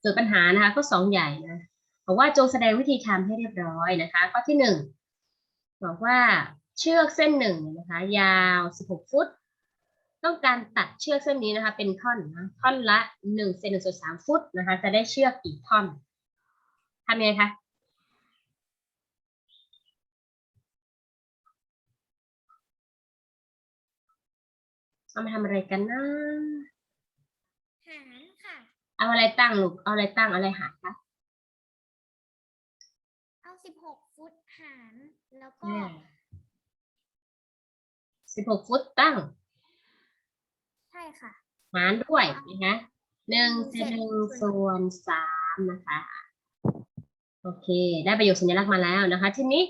โจทย์ปัญหานะคะข้อสองใหญ่นะบอกว่าจงแสดงวิธีทำให้เรียบร้อยนะคะข้อที่หนึ่งบอกว่าเชือกเส้นหนึ่งนะคะ ยาว 16 ฟุต ต้องการตัดเชือกเส้นนี้นะคะ เป็นท่อนนะท่อนละ1เซนหนึ่งส่วนสามฟุตนะคะ จะได้เชือกกี่ท่อนทำยังไงคะเอามาทำอะไรกันนะ เอาอะไรตั้งลูก เอาอะไรตั้งเอาอะไรหารคะเอาสิบหกฟุตหารแล้วก็สิบหกฟุตตั้ง ใช่ค่ะ หารด้วยนะคะหนึ่งเศษหนึ่งส่วนสามนะคะ โอเค ได้ประโยคสัญลักษณ์มาแล้วนะคะ ทีนี้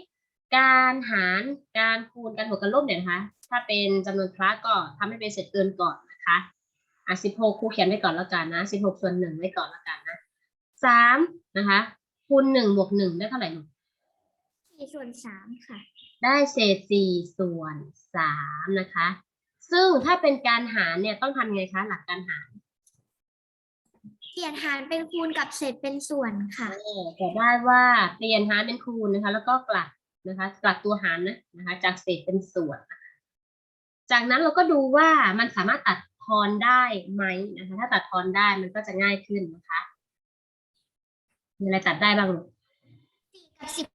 การหารการคูณการบวกกันลบเนี่ยนะคะ ถ้าเป็นจำนวนคละก็ทำให้เป็นเศษเกินก่อนนะคะ อะสิบหกครูเขียนไว้ก่อนแล้วกันนะสิบหกส่วนหนึ่งไว้ก่อนแล้วกันนะสามนะคะ คูณหนึ่งบวกหนึ่งได้เท่าไหร่ลูกสี่ส่วนสามค่ะ ได้เศษสี่ส่วนสามนะคะ ซึ่งถ้าเป็นการหารเนี่ยต้องทำไงคะ หลักการหารเปลี่ยนหารเป็นคูณกับเศษเป็นส่วนค่ะเออจะได้ว่าเปลี่ยนหารเป็นคูณนะคะ แล้วก็กลับนะคะ กลับตัวหารนะนะคะ จากเศษเป็นส่วนนะคะจากนั้นเราก็ดูว่ามันสามารถตัด ทอนได้ไหมนะคะ ถ้าตัดทอนได้มันก็จะง่ายขึ้นนะคะมีอะไรตัดได้บ้างลูกสี่กับสิบ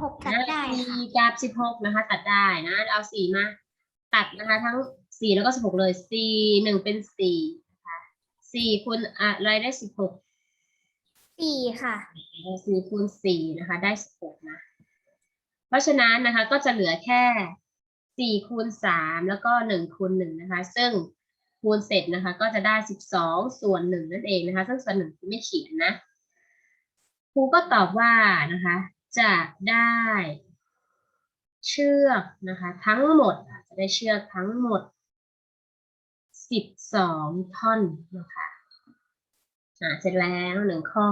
หกตัดได้ค่ะสี่กับสิบหกนะคะ ตัดได้นะ เอาสี่มา ตัดนะคะ ทั้งสี่แล้วก็สิบหกเลยสี่หนึ่งเป็นสี่นะคะสี่คูณอะไรได้สิบหกสี่ค่ะสี่คูณสี่นะคะ ได้สิบหกนะ เพราะฉะนั้นนะคะก็จะเหลือแค่สี่คูณสามแล้วก็หนึ่งคูณหนึ่งนะคะ ซึ่ง คูณเสร็จนะคะ ก็จะได้สิบสองส่วนหนึ่งนั่นเองนะคะ ซึ่งส่วนหนึ่งคือไม่เขียนนะครูก็ตอบว่านะคะ จะได้เชือกนะคะ ทั้งหมดจะได้เชือกทั้งหมดสิบสองท่อนนะคะอ่าเสร็จแล้วหนึ่งข้อ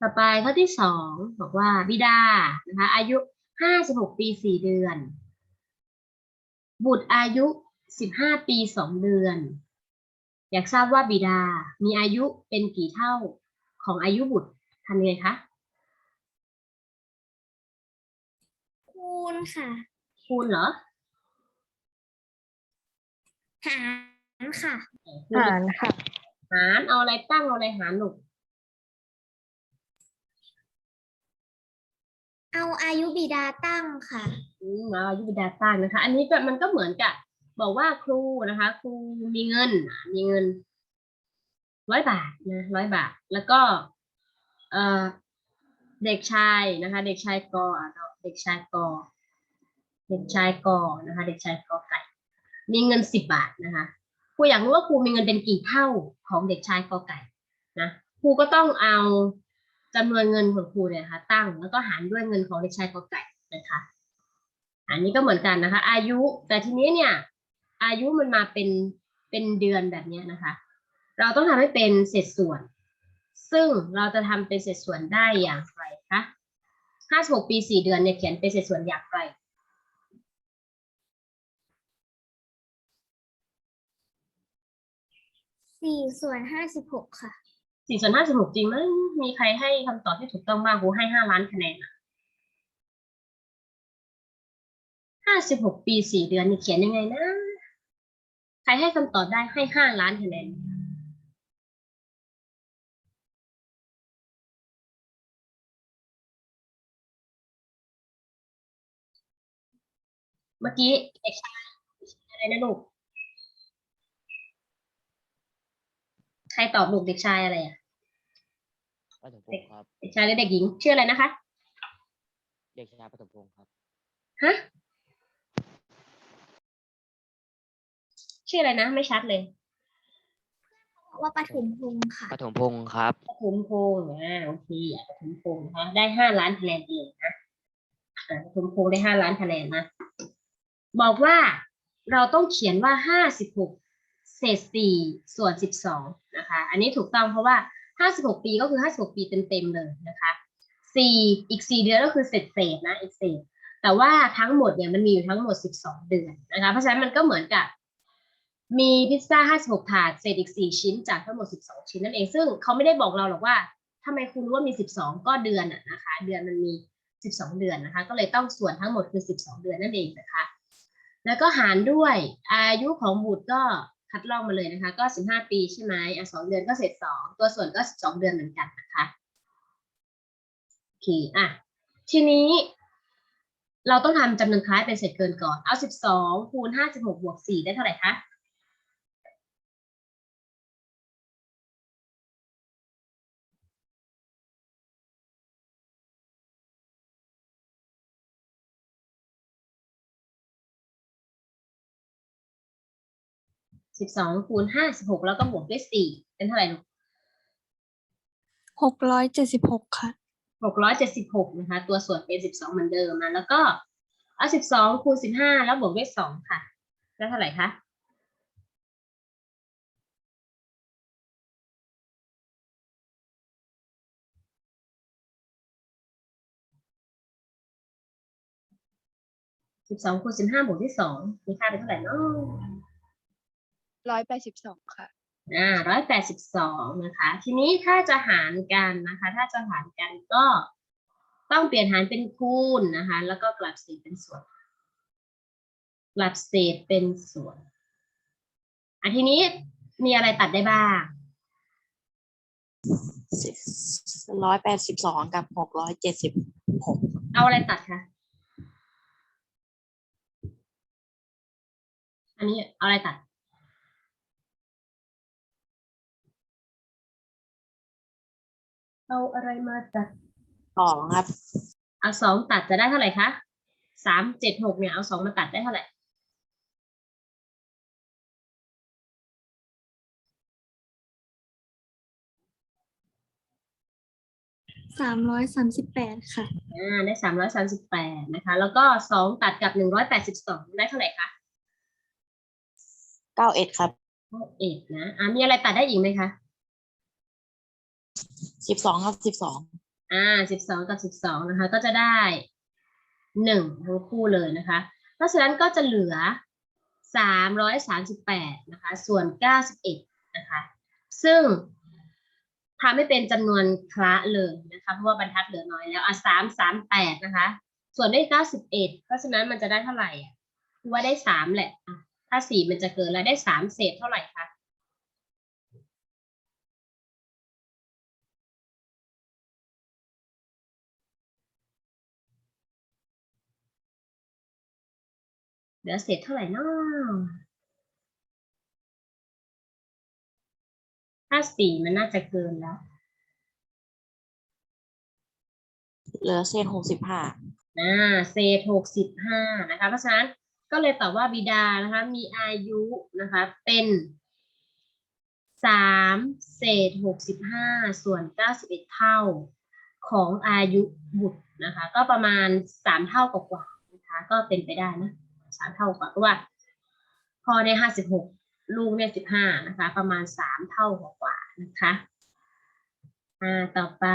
ต่อไปข้อที่สองบอกว่าบิดานะคะ อายุห้าสิบหกปีสี่เดือน บุตรอายุ สิบห้าปีสองเดือน อยากทราบว่าบิดา มีอายุเป็นกี่เท่าของอายุบุตรทำยังไงคะคูณค่ะ คูณเหรอหารค่ะคูณหารค่ะ หารเอาอะไรตั้งเอาอะไรหารลูกเอาอายุบิดาตั้งค่ะอืมเอาอายุบิดาตั้งนะคะ อันนี้ก็มันก็เหมือนกับ บอกว่าครูนะคะ ครูมีเงิน มีเงินร้อยบาทนะร้อยบาท แล้วก็ เอ่อเด็กชายนะคะ เด็กชายกอเราเด็กชายกอเด็กชายกอนะคะ เด็กชายกอไก่ มีเงินสิบบาทนะคะครูอยากรู้ว่าครูมีเงินเป็นกี่เท่าของเด็กชายกอไก่นะครูก็ต้องเอาจำนวนเงินของครูเนี่ยนะคะตั้งแล้วก็หารด้วยเงินของเด็กชายกอไก่นะคะ อันนี้ก็เหมือนกันนะคะ อายุแต่ทีนี้เนี่ย อายุมันมาเป็นเป็นเดือนแบบเนี้ยนะคะ เราต้องทำให้เป็นเศษส่วน ซึ่งเราจะทำเป็นเศษส่วนได้อย่างไรคะ56ปี4เดือนเนี่ยเขียนเป็นเศษส่วนอย่างไรสี่ส่วนห้าสิบหกค่ะ4ส่วน56จริงไหมมีใครให้คำตอบที่ถูกต้องบ้างครูให้5ล้านคะแนนอะ56ปี4เดือนนี่เขียนยังไงนะ ใครให้คำตอบได้ให้5ล้านคะแนนเมื่อกี้เด็กชายอะไรนะลูก ใครตอบลูกเด็กชายอะไรอะปฐมพงศ์ครับ เด็กชายหรือเด็กหญิงชื่ออะไรนะคะ เด็กชายปฐมพงศ์ครับ ฮะ ชื่ออะไรนะ ไม่ชัดเลยว่าปฐมพงศ์ค่ะปฐมพงศ์ครับปฐมพงศ์อ่าโอเคอะปฐมพงศ์นะคะได้ห้าล้านคะแนนเองนะอ่าปฐมพงศ์ได้ห้าล้านคะแนนนะบอกว่าเราต้องเขียนว่าห้าสิบหกเศษสี่ส่วนสิบสองนะคะ อันนี้ถูกต้องเพราะว่าห้าสิบหกปีก็คือห้าสิบหกปีเต็มๆเลยนะคะสี่อีกสี่เดือนก็คือเศษเศษๆนะอีกเศษแต่ว่าทั้งหมดเนี่ยมันมีอยู่ทั้งหมดสิบสองเดือนนะคะ เพราะฉะนั้นมันก็เหมือนกับ มีพิซซ่า 56 ถาด เศษอีก 4 ชิ้น จากทั้งหมด 12 ชิ้นนั่นเอง ซึ่งเขาไม่ได้บอกเราหรอกว่าทำไมครูรู้ว่ามี 12 ก็เดือนอะนะคะ เดือนมันมี 12 เดือนนะคะ ก็เลยต้องส่วนทั้งหมดคือ 12 เดือนนั่นเองนะคะ แล้วก็หารด้วยอายุของบุตรก็คัดลอกมาเลยนะคะ ก็ 15 ปีใช่ไหมอะ2เดือนก็เศษ 2 ตัวส่วนก็ 12 เดือนเหมือนกันนะคะโอเคอะ ทีนี้เราต้องทำจำนวนคล้ายเป็นเศษเกินก่อน เอา 12 คูณ 56 บวก 4 ได้เท่าไหร่คะ 12คูณ56แล้วก็บวกด้วย4เป็นเท่าไหร่ลูกหกร้อยเจ็ดสิบหกค่ะ676นะคะ ตัวส่วนเป็น12เหมือนเดิมนะแล้วก็เอา12คูณ15แล้วบวกด้วย2ค่ะได้เท่าไหร่คะ12คูณ15บวกด้วย2มีค่าเป็นเท่าไหร่เนาะ ร้อยแปดสิบสองค่ะ อ่าร้อยแปดสิบสองนะคะ ทีนี้ถ้าจะหารกันนะคะ ถ้าจะหารกันก็ต้องเปลี่ยนหารเป็นคูณนะคะ แล้วก็กลับเศษเป็นส่วน กลับเศษเป็นส่วนอะทีนี้มีอะไรตัดได้บ้างร้อยแปดสิบสองกับหกร้อยเจ็ดสิบหกเอาอะไรตัดคะ อันนี้เอาอะไรตัด เอาอะไรมาตัดสองครับ เอาสองตัดจะได้เท่าไหร่คะสามเจ็ดหกเนี่ยเอาสองมาตัดได้เท่าไหร่สามร้อยสามสิบแปดค่ะ อ่าได้สามร้อยสามสิบแปดนะคะ แล้วก็สองตัดกับหนึ่งร้อยแปดสิบสองได้เท่าไหร่คะเก้าเอ็ดครับเอ็ดนะ อ่ามีอะไรตัดได้อีกไหมคะ สิบสองครับสิบสองอ่าสิบสองกับสิบสองนะคะ ก็จะได้หนึ่งทั้งคู่เลยนะคะ เพราะฉะนั้นก็จะเหลือสามร้อยสามสิบแปดนะคะ ส่วนเก้าสิบเอ็ดนะคะ ซึ่งทำให้เป็นจำนวนคละเลยนะคะ เพราะว่าบรรทัดเหลือน้อยแล้ว อะสามสามแปดนะคะ ส่วนได้เก้าสิบเอ็ดเพราะฉะนั้นมันจะได้เท่าไหร่อะคือว่าได้สามแหละ ถ้าสี่มันจะเกินแล้วได้สามเศษเท่าไหร่คะ เหลือเศษเท่าไหร่เนาะถ้าสี่มันน่าจะเกินแล้ว เหลือเศษหกสิบห้าอ่าเศษหกสิบห้านะคะ เพราะฉะนั้นก็เลยตอบว่าบิดานะคะ มีอายุนะคะ เป็นสามเศษหกสิบห้าส่วนเก้าสิบเอ็ดเท่าของอายุบุตรนะคะ ก็ประมาณสามเท่ากว่าๆนะคะ ก็เป็นไปได้นะสามเท่ากว่าเพราะว่าพ่อได้ห้าสิบหกลูกเนี่ยสิบห้านะคะ ประมาณสามเท่ากว่านะคะ อ่าต่อไป